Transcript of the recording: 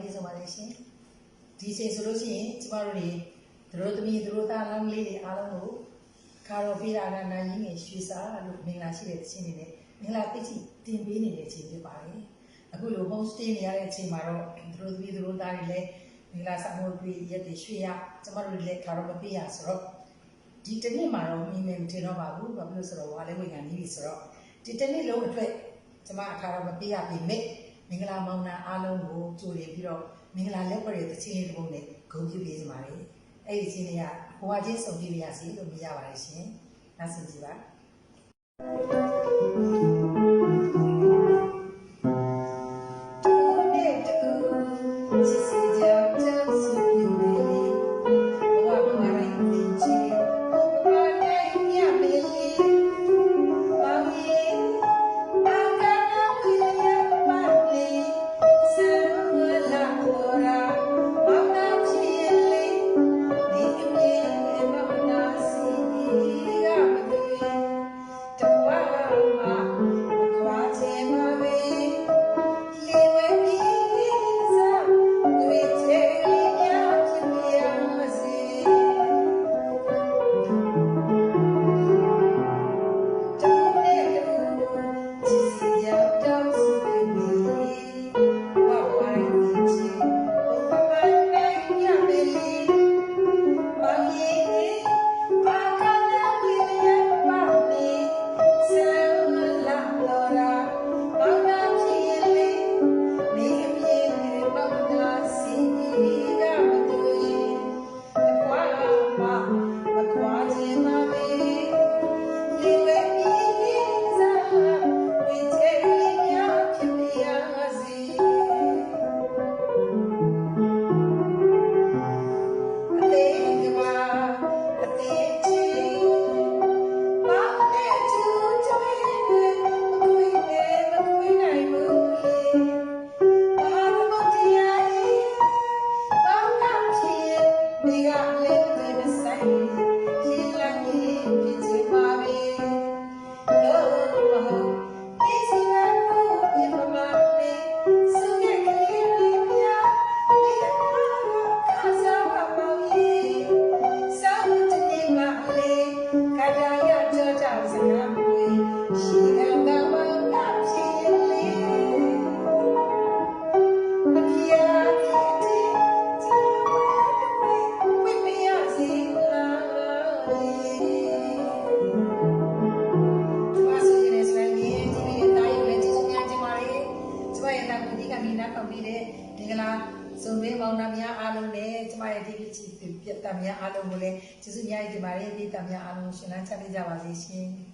ပြည့်စုံပါလိမ့်ရှင်ဒီချိန်ဆိုလို့ရှိရင်ကျမတို့တွေတို့သမီးတို့သားလောင်းလေးတွေအားလုံးကိုခါတော်ဖေးတာကနိုင်ရင်းငယ်ရွှေစာလို့မင်္ဂလာရှိတဲ့ချင်းတွေနဲ့မင်္ဂလာတိတ်ချတင်ပေးနေတဲ့အချိန်ဖြစ်ပါတယ်အခုလို home stay နေရတဲ့အချိန်မှာတော့တို့သမီးတို့သားတွေလည်းမင်္ဂလာဆောင်လို့ပြီးရက်တွေရွှေရကျမတို့တွေလည်းခါတော်မပေးရဆိုတော့ဒီတစ်နေ့မှာတော့မိမယ်မထင်တော့ပါဘူးဘာဖြစ်လို့ဆိုတော့ဝါလဲဝင်ခံနေပြီဆိုတော့ဒီတစ်နေ့လုံးအတွက်ကျမအခါတော့မပေးရပြီမိ မင်္ဂလာမောင်နှံအားလုံးကိုကြိုရင်ပြီးတော့မင်္ဂလာလက်ပရတဲ့ချင်းလေးတစ်ပုဒ်နဲ့ဂုဏ်ပြုပေးကြပါလေအဲ့ဒီချင်းလေးကဘဝချင်းစုံပြည့်ရစီလို့မြင်ရပါတယ်ရှင်နားဆင်ကြည့်ပါ ကျမရဲ့နောက်ဒီကမိနာဖောက်ပြီးတဲ့ဒီကလာစုံရင်းမောင်နှမများအားလုံးနဲ့ကျမရဲ့ဒီပြချီပြတ်တများအားလုံးကိုလည်းကျေးဇူးများတင်ပါတယ်။ဒီတများအားလုံးရှင်လန်းချပေးကြပါစေရှင်။